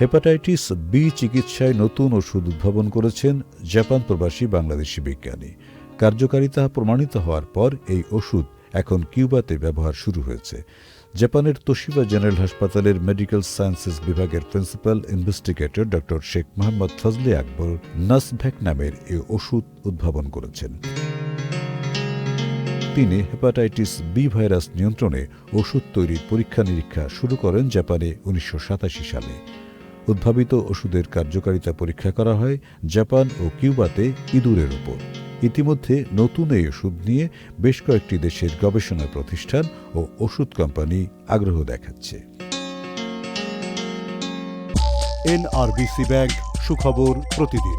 Hepatitis B চিকিৎসায় নতুন ওষুধ উদ্ভাবন করেছেন জাপান প্রবাসী বাংলাদেশি বিজ্ঞানী। কার্যকারিতা প্রমাণিত হওয়ার পর এই ওষুধ এখন কিউবাতে ব্যবহার শুরু হয়েছে। জাপানের তোশিবা জেনারেল হাসপাতালের মেডিকেল সায়েন্সেস বিভাগের principal investigator doctor Sheikh Mohammad Fazle Akbar NASVAC নামের এই ওষুধ উদ্ভাবন করেছেন। তিনি হেপাটাইটিস বি ভাইরাস নিয়ন্ত্রণে ওষুধ তৈরির পরীক্ষা নিরীক্ষা শুরু করেন জাপানে উনিশশো সাতাশি সালে। উদ্ভাবিত ওষুধের কার্যকারিতা পরীক্ষা করা হয় জাপান ও কিউবাতে ইঁদুরের উপর ইতিমধ্যে নতুন এই ওষুধ নিয়ে বেশ কয়েকটি দেশের গবেষণা প্রতিষ্ঠান ও ওষুধ কোম্পানি আগ্রহ দেখাচ্ছে। এনআরবিসি ব্যাংক সুখবর প্রতিদিন।